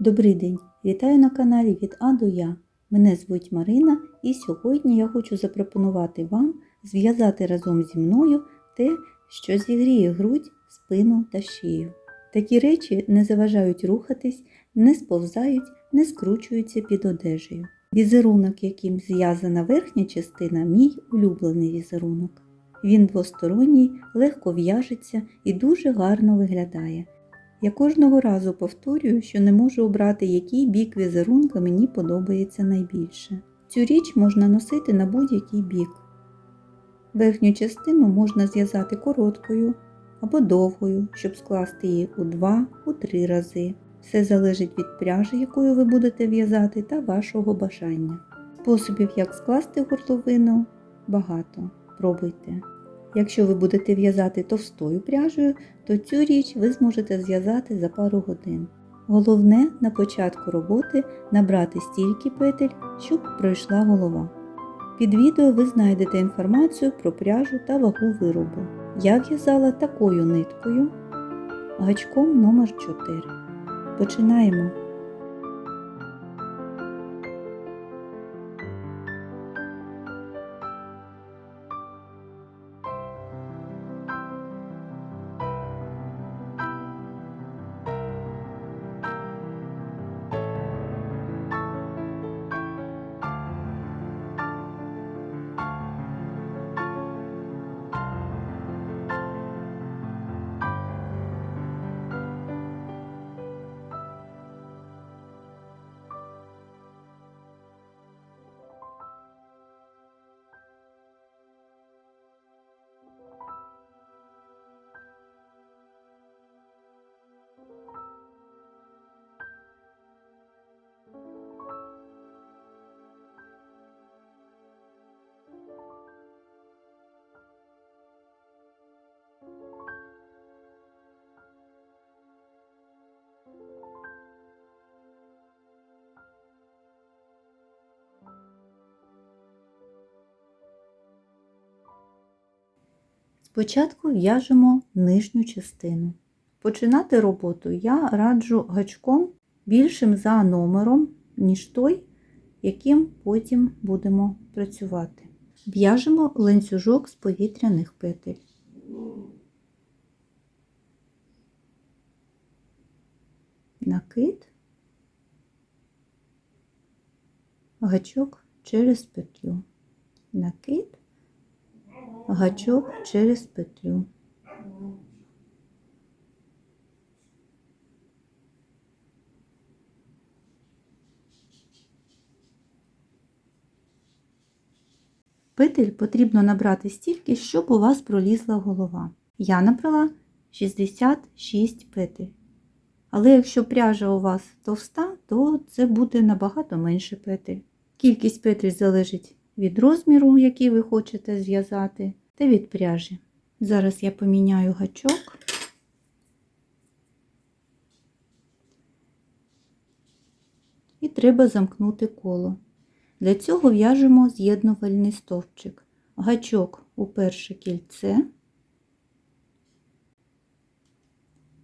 Добрий день! Вітаю на каналі від А до Я. Мене звуть Марина і сьогодні я хочу запропонувати вам зв'язати разом зі мною те, що зігріє грудь, спину та шию. Такі речі не заважають рухатись, не сповзають, не скручуються під одежею. Візерунок, яким зв'язана верхня частина, мій улюблений візерунок. Він двосторонній, легко в'яжеться і дуже гарно виглядає. Я кожного разу повторюю, що не можу обрати, який бік візерунка мені подобається найбільше. Цю річ можна носити на будь-який бік. Верхню частину можна зв'язати короткою або довгою, щоб скласти її у два, у три рази. Все залежить від пряжі, якою ви будете в'язати, та вашого бажання. Способів, як скласти горловину, багато. Пробуйте. Якщо ви будете в'язати товстою пряжею, то цю річ ви зможете зв'язати за пару годин. Головне на початку роботи набрати стільки петель, щоб пройшла голова. Під відео ви знайдете інформацію про пряжу та вагу виробу. Я в'язала такою ниткою гачком номер 4 Починаємо. Спочатку в'яжемо нижню частину. Починати роботу я раджу гачком більшим за номером, ніж той, яким потім будемо працювати. В'яжемо ланцюжок з повітряних петель. Накид, гачок через петлю. Накид, гачок через петлю. Петель потрібно набрати стільки, щоб у вас пролізла голова. Я набрала 66 петель. Але якщо пряжа у вас товста, то це буде набагато менше петель. Кількість петель залежить від розміру, який ви хочете зв'язати, та від пряжі. Зараз я поміняю гачок. І треба замкнути коло. Для цього в'яжемо з'єднувальний стовпчик. Гачок у перше кільце,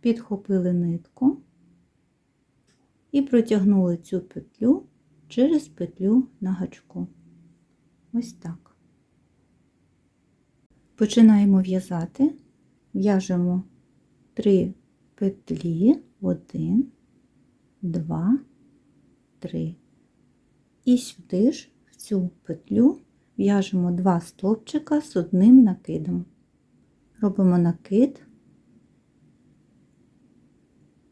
підхопили нитку і протягнули цю петлю через петлю на гачку. Ось так. Починаємо в'язати, в'яжемо 3 петлі, 1, 2, 3. І сюди ж в цю петлю в'яжемо 2 стовпчика з одним накидом. Робимо накид,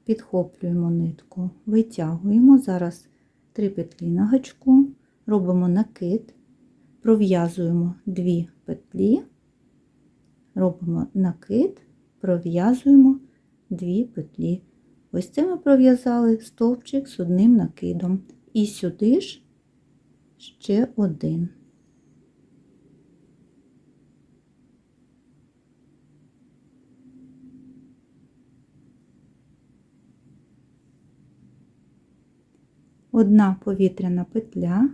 підхоплюємо нитку, витягуємо. Зараз 3 петлі на гачку, робимо накид, пров'язуємо 2 петлі, робимо накид, пров'язуємо 2 петлі. Ось це ми пров'язали стовпчик з одним накидом. І сюди ж ще один. Одна повітряна петля,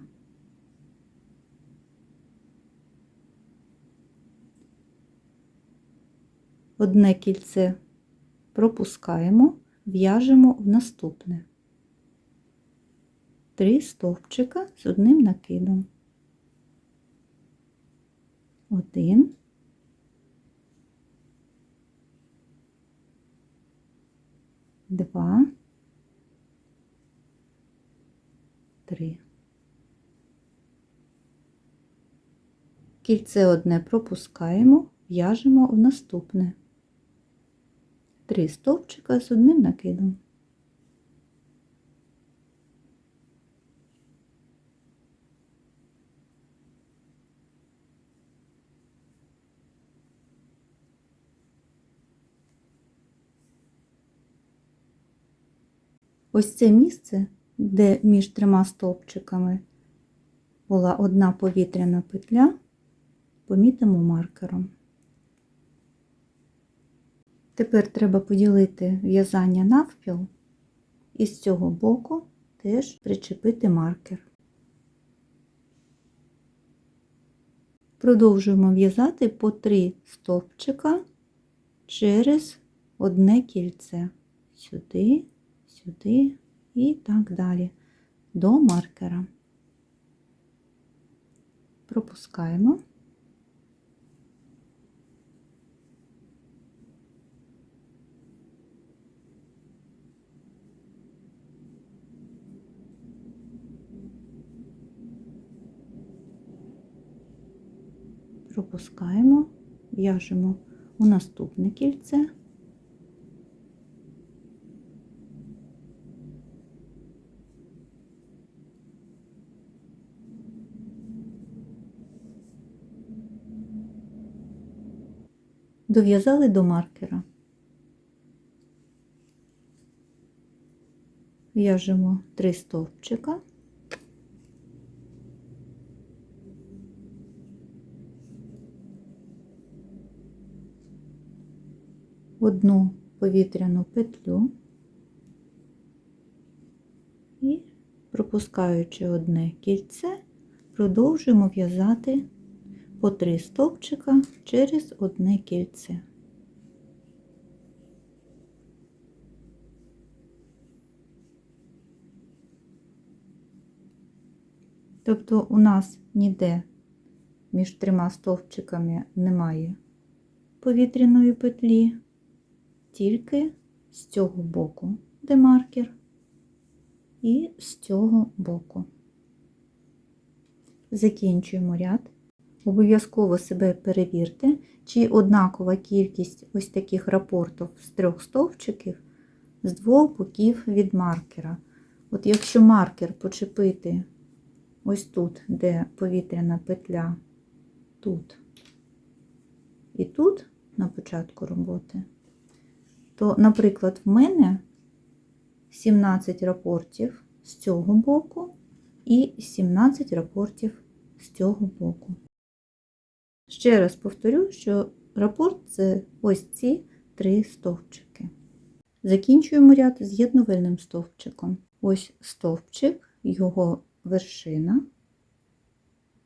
одне кільце пропускаємо, в'яжемо в наступне. три стовпчика з одним накидом. Один. Два. Три. Кільце одне пропускаємо, в'яжемо в наступне. Три стовпчика з одним накидом. Ось це місце, де між трьома стовпчиками була одна повітряна петля, помітимо маркером. Тепер треба поділити в'язання навпіл і з цього боку теж причепити маркер. Продовжуємо в'язати по 3 стовпчика через одне кільце. Сюди, сюди і так далі до маркера. Пропускаємо. Пропускаємо, в'яжемо у наступне кільце. Дов'язали до маркера. В'яжемо три стовпчика. Одну повітряну петлю і, пропускаючи одне кільце, продовжуємо в'язати по три стовпчика через одне кільце. Тобто у нас ніде між трьома стовпчиками немає повітряної петлі, тільки з цього боку, де маркер, і з цього боку. Закінчуємо ряд. Обов'язково себе перевірте, чи однакова кількість ось таких рапортів з трьох стовпчиків з двох боків від маркера. От якщо маркер почепити ось тут, де повітряна петля, тут і тут на початку роботи, то, наприклад, в мене 17 рапортів з цього боку і 17 рапортів з цього боку. Ще раз повторю, що рапорт це ось ці три стовпчики. Закінчуємо ряд з'єднувальним стовпчиком. Ось стовпчик, його вершина,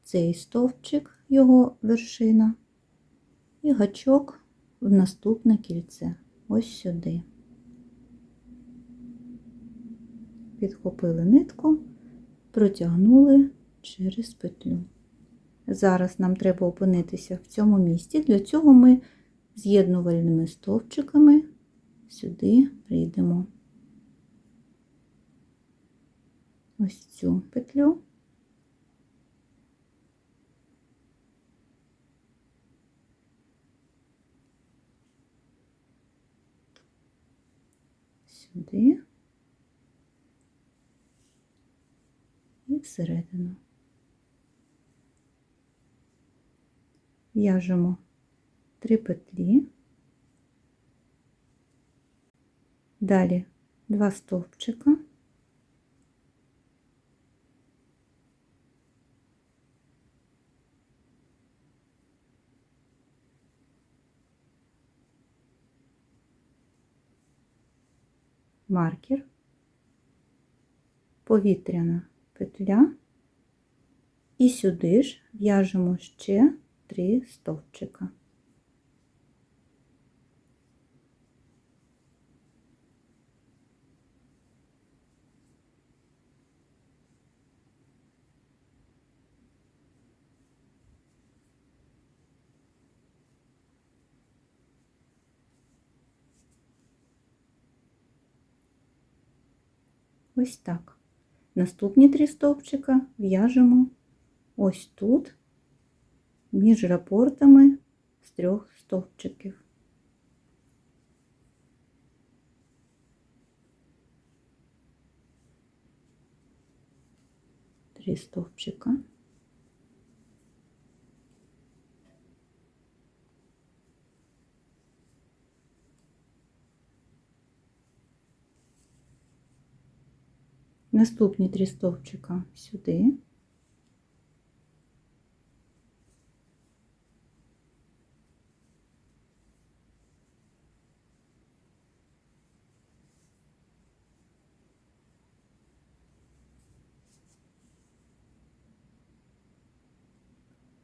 цей стовпчик, його вершина, і гачок в наступне кільце ось сюди. Підхопили нитку, протягнули через петлю. Зараз нам треба опинитися в цьому місці. Для цього ми з'єднувальними стовпчиками сюди прийдемо. Ось цю петлю. Сюди. І всередину. В'яжемо три петлі, далі два стовпчика, маркер, повітряна петля, і сюди ж в'яжемо ще три стовпчика. Ось так. Наступні три стовпчика в'яжемо ось тут, між рапортами з трьох стовпчиків. Три стовпчика. Наступні три стовпчика сюди.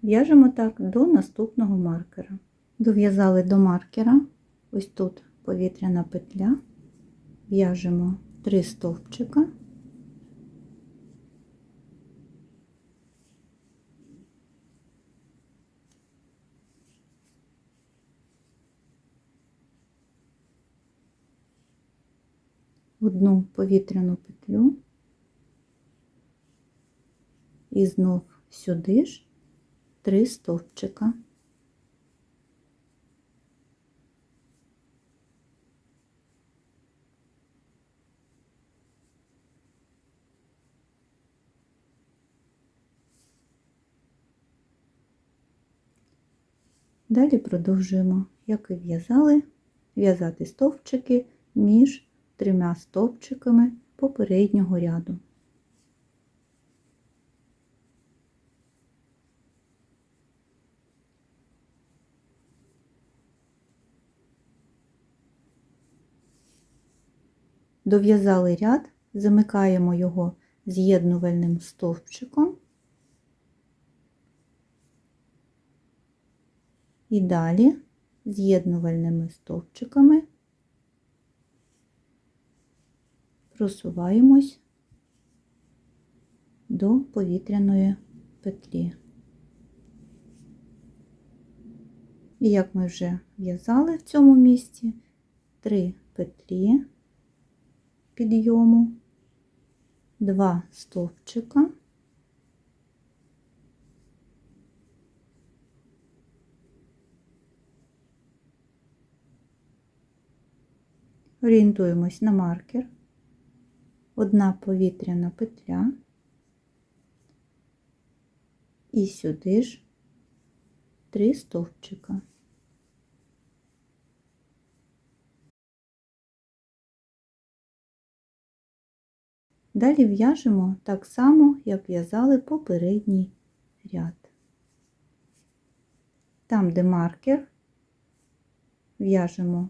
В'яжемо так до наступного маркера. Дов'язали до маркера, ось тут повітряна петля, в'яжемо три стовпчика. Одну повітряну петлю і знов сюди ж три стовпчика. Далі продовжуємо, як і в'язали, в'язати стовпчики між трьома стовпчиками попереднього ряду. Дов'язали ряд, замикаємо його з'єднувальним стовпчиком. І далі з'єднувальними стовпчиками просуваємось до повітряної петлі. І як ми вже в'язали в цьому місці, три петлі підйому, два стовпчика, орієнтуємось на маркер, одна повітряна петля і сюди ж три стовпчика. Далі в'яжемо так само, як в'язали попередній ряд. Там, де маркер, в'яжемо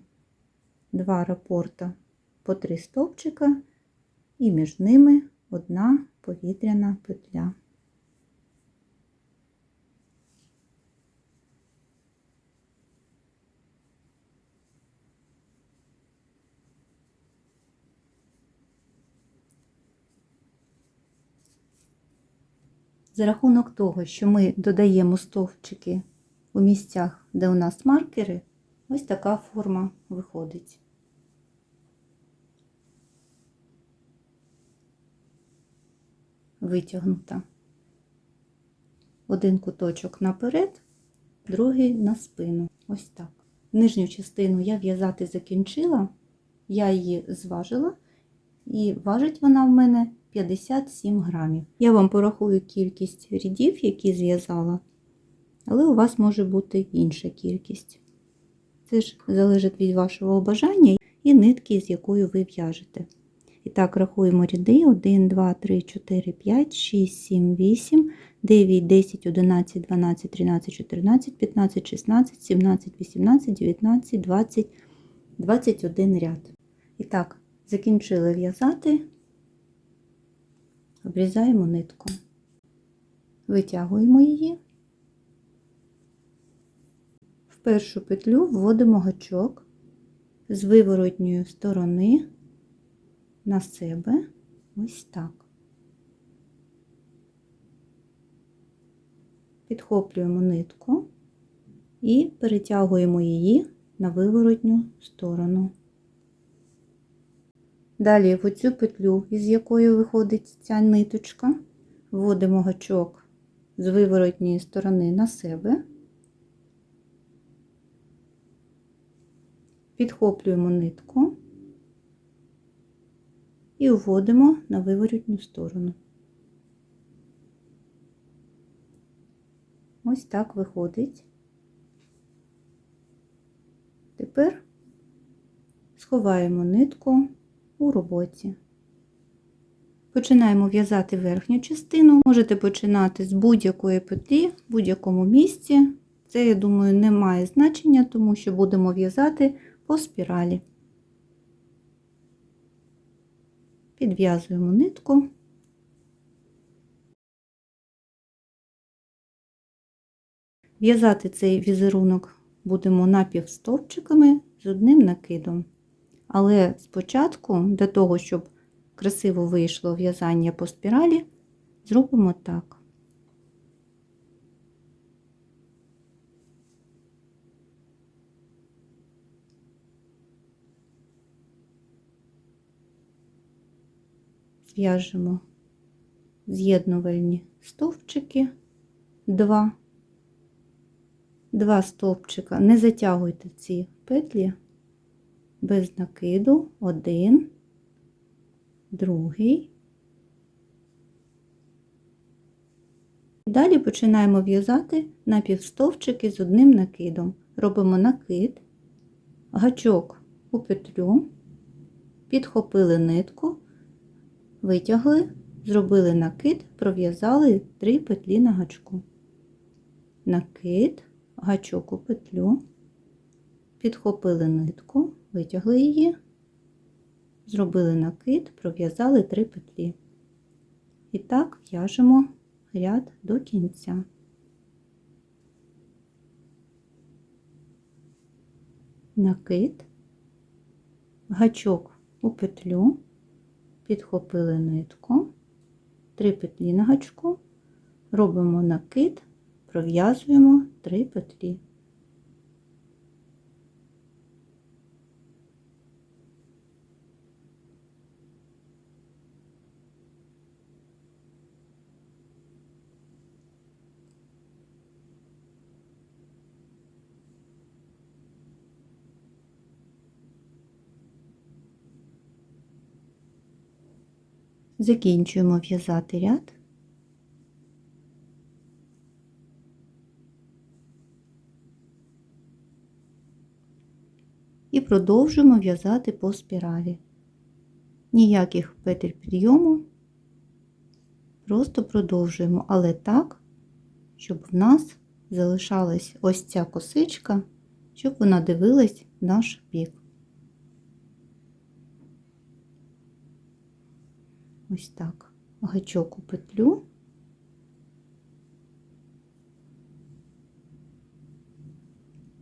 два рапорта по три стовпчика і між ними одна повітряна петля. За рахунок того, що ми додаємо стовпчики у місцях, де у нас маркери, ось така форма виходить. Витягнута. Один куточок наперед, другий на спину. Ось так. Нижню частину я в'язати закінчила, я її зважила, і важить вона в мене 57 грамів. Я вам порахую кількість рядів, які зв'язала, але у вас може бути інша кількість. Це ж залежить від вашого бажання і нитки, з якою ви в'яжете. І так, рахуємо ряди: 1, 2, 3, 4, 5, 6, 7, 8, 9, 10, 11, 12, 13, 14, 15, 16, 17, 18, 19, 20, 21 ряд. І так, закінчили в'язати. Обрізаємо нитку, витягуємо її, в першу петлю вводимо гачок з виворотньої сторони на себе ось так. Підхоплюємо нитку і перетягуємо її на виворотню сторону. Далі в оцю петлю, із якої виходить ця ниточка, вводимо гачок з виворотньої сторони на себе, підхоплюємо нитку і вводимо на виворотню сторону. Ось так виходить. Тепер сховаємо нитку у роботі. Починаємо в'язати верхню частину. Можете починати з будь-якої петлі, в будь-якому місці. Це, я думаю, не має значення, тому що будемо в'язати по спіралі. Підв'язуємо нитку. В'язати цей візерунок будемо напівстовпчиками з одним накидом. Але спочатку, для того, щоб красиво вийшло в'язання по спіралі, зробимо так. Зв'яжемо з'єднувальні стовпчики, два, два стовпчика, не затягуйте ці петлі без накиду, один, другий. Далі починаємо в'язати напівстовпчики з одним накидом. Робимо накид, гачок у петлю, підхопили нитку, витягли, зробили накид, пров'язали 3 петлі на гачку. Накид, гачок у петлю, підхопили нитку, витягли її, зробили накид, пров'язали 3 петлі. І так в'яжемо ряд до кінця. Накид, гачок у петлю, підхопили нитку, три петлі на гачку, робимо накид, пров'язуємо 3 петлі. Закінчуємо в'язати ряд. І продовжуємо в'язати по спіралі. Ніяких петель підйому, просто продовжуємо, але так, щоб в нас залишалась ось ця косичка, щоб вона дивилась в наш бік. Ось так, гачок у петлю.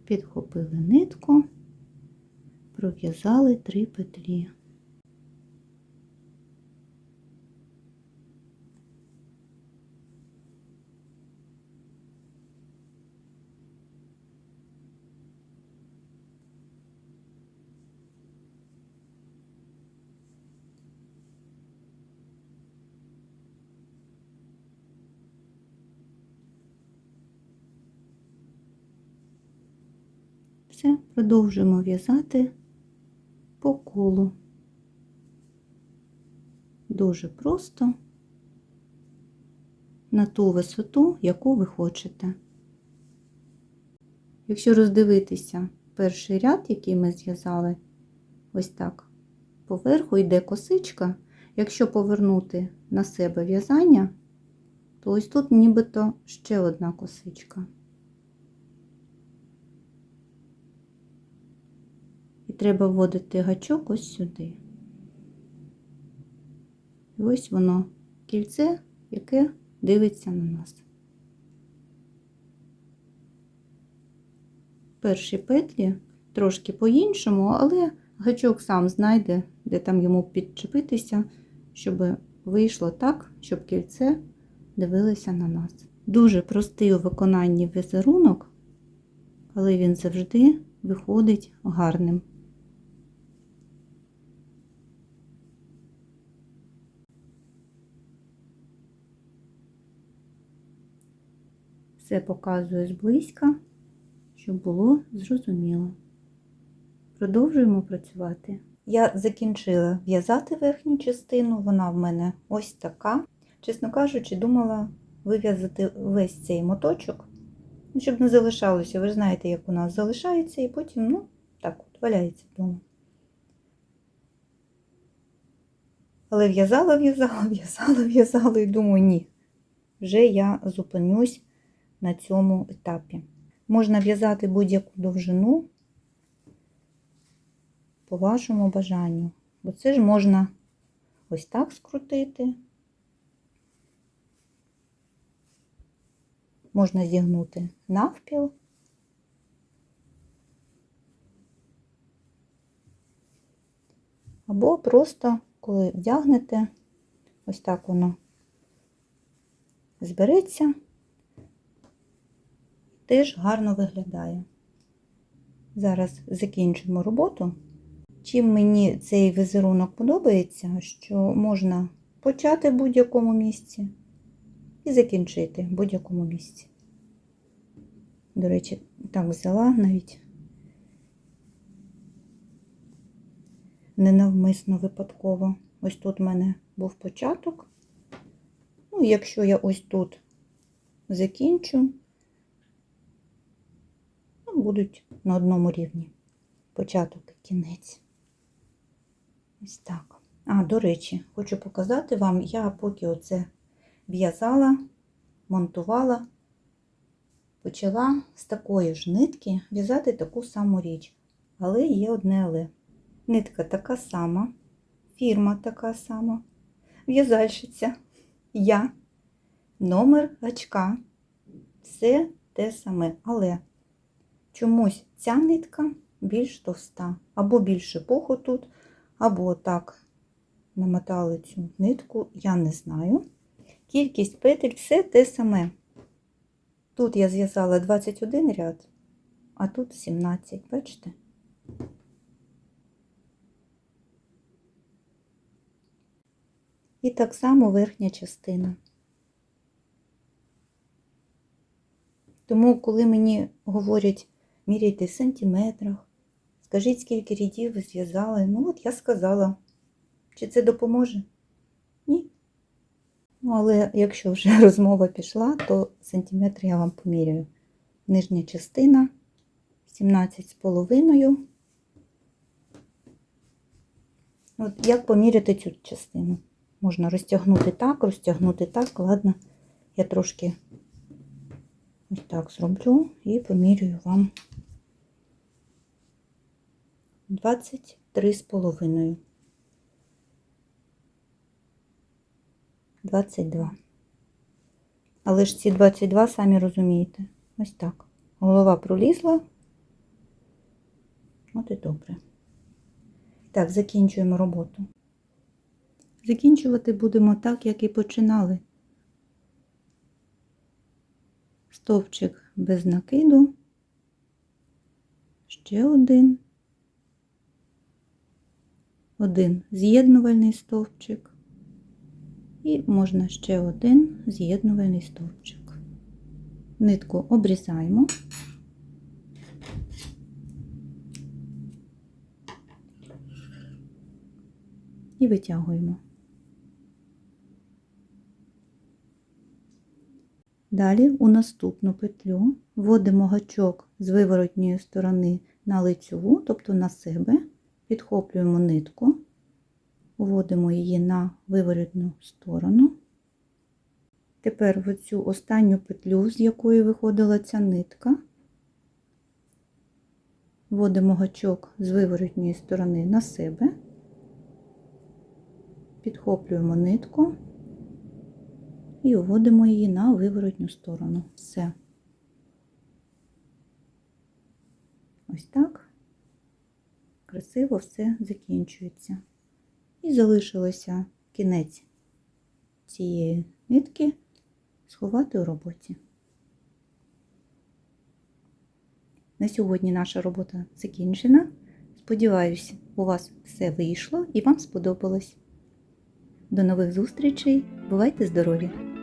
Підхопили нитку, пров'язали три петлі. Все, продовжуємо в'язати по колу. Дуже просто на ту висоту, яку ви хочете. Якщо роздивитися перший ряд, який ми зв'язали, ось так, поверху йде косичка. Якщо повернути на себе в'язання, то ось тут нібито ще одна косичка. Треба вводити гачок ось сюди. І ось воно кільце, яке дивиться на нас. Перші петлі трошки по-іншому, але гачок сам знайде, де там йому підчепитися, щоб вийшло так, щоб кільце дивилося на нас. Дуже простий у виконанні візерунок, але він завжди виходить гарним. Все показую зблизька, щоб було зрозуміло. Продовжуємо працювати. Я закінчила в'язати верхню частину, вона в мене ось така. Чесно кажучи, думала вив'язати весь цей моточок, ну, щоб не залишалося. Ви ж знаєте, як у нас залишається, і потім, ну, так от, валяється вдома. Але в'язала, в'язала, в'язала, в'язала і думаю, ні. Вже я зупинюсь на цьому етапі. Можна в'язати будь-яку довжину по вашому бажанню. Бо це ж можна ось так скрутити. Можна зігнути навпіл. Або просто, коли вдягнете, ось так воно збереться, теж гарно виглядає. Зараз закінчимо роботу. Чим мені цей візерунок подобається, що можна почати в будь-якому місці і закінчити в будь-якому місці. До речі, так взяла навіть ненавмисно випадково. Ось тут в мене був початок. Ну, якщо я ось тут закінчу, будуть на одному рівні початок і кінець. Ось так. А, до речі, хочу показати вам, я поки оце в'язала, монтувала, почала з такої ж нитки в'язати таку саму річ. Але є одне але. Нитка така сама, фірма така сама, в'язальщиця, я, номер гачка. Все те саме, але чомусь ця нитка більш товста, або більше пуху тут, або так намотали цю нитку, я не знаю. Кількість петель все те саме. Тут я зв'язала 21 ряд, а тут 17, бачите? І так само верхня частина. Тому, коли мені говорять, міряйте в сантиметрах, скажіть, скільки рядів ви зв'язали, ну от я сказала, чи це допоможе? Ні. Ну, але якщо вже розмова пішла, то сантиметр я вам поміряю. Нижня частина 17 з половиною. От як поміряти цю частину? Можна розтягнути так, розтягнути так. Ладно, я трошки ось так зроблю і помірюю вам 23 з половиною. 22. Але ж ці 22, самі розумієте, ось так. Голова пролізла. От і добре. Так, закінчуємо роботу. Закінчувати будемо так, як і починали. Стовпчик без накиду, ще один, один з'єднувальний стовпчик. І можна ще один з'єднувальний стовпчик. Нитку обрізаємо. І витягуємо. Далі у наступну петлю вводимо гачок з виворотньої сторони на лицьову, тобто на себе, підхоплюємо нитку, вводимо її на виворотну сторону. Тепер в цю останню петлю, з якої виходила ця нитка, вводимо гачок з виворотньої сторони на себе, підхоплюємо нитку і вводимо її на виворотню сторону. Все. Ось так красиво все закінчується. І залишилося кінець цієї нитки сховати у роботі. На сьогодні наша робота закінчена. Сподіваюсь, у вас все вийшло і вам сподобалось. До нових зустрічей. Бувайте здорові!